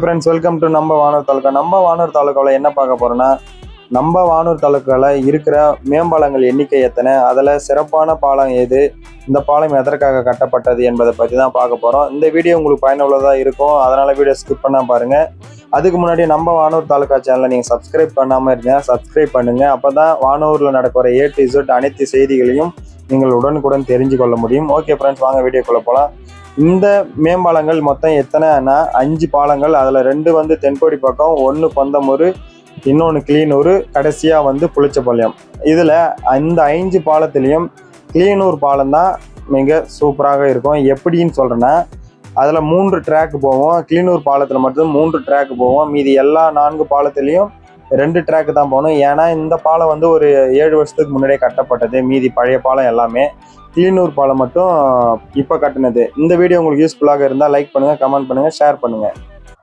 Friends welcome to நம்ம வானூர் தாலுக்கா நம்ம வானூர் தாலுக்காவில் என்ன பார்க்க போகிறோன்னா நம்ம வானூர் தாலுக்காவில் இருக்கிற மேம்பாலங்கள் எண்ணிக்கை எத்தனை? அதில் சிறப்பான பாலம் எது? இந்த பாலம் எதற்காக கட்டப்பட்டது என்பதை பற்றி தான் பார்க்க போகிறோம் இந்த வீடியோ உங்களுக்கு பயனுள்ளதாக இருக்கும். அதனால் வீடியோ ஸ்கிப் பண்ணால் பாருங்கள் அதுக்கு முன்னாடி நம்ம வானூர் தாலுக்கா சேனலை நீங்கள் சப்ஸ்கிரைப் பண்ணாமல் இருங்க சப்ஸ்கிரைப் பண்ணுங்கள் அப்போ தான் வானூரில் நடக்கிற ஏ டு இசட் அனைத்து செய்திகளையும் நீங்கள் உடனுக்குடன் தெரிஞ்சு கொள்ள முடியும். ஓகே ஃப்ரெண்ட்ஸ் வாங்க வீடியோக்குள்ளே போகலாம் இந்த மேம்பாலங்கள் மொத்தம் எத்தனைனா அஞ்சு பாலங்கள். அதில் ரெண்டு வந்து தென்கோடி பக்கம் ஒன்று பந்தமூர் இன்னொன்று கிளீனூர் கடைசியாக வந்து புளிச்சப்பாளையம் இதில் அந்த ஐந்து பாலத்துலேயும் கிளீனூர் பாலம் தான் மிக சூப்பராக இருக்கும். எப்படின்னு சொல்கிறேன்னா அதில் மூன்று ட்ராக் போவோம். கிளீனூர் பாலத்தில் மட்டும் மூன்று ட்ராக் போவோம். மீதி எல்லா நான்கு பாலத்துலேயும் ரெண்டு ட்ராக் தான் போகணும். ஏன்னா இந்த பாலம் வந்து ஒரு ஏழு வருஷத்துக்கு முன்னாடியே கட்டப்பட்டது. மீதி பழைய பாலம் எல்லாமே. கிளீனூர் பாலம் மட்டும் இப்போ கட்டினது. இந்த வீடியோ உங்களுக்கு யூஸ்ஃபுல்லாக இருந்தால் லைக் பண்ணுங்கள் கமெண்ட் பண்ணுங்கள் ஷேர் பண்ணுங்கள்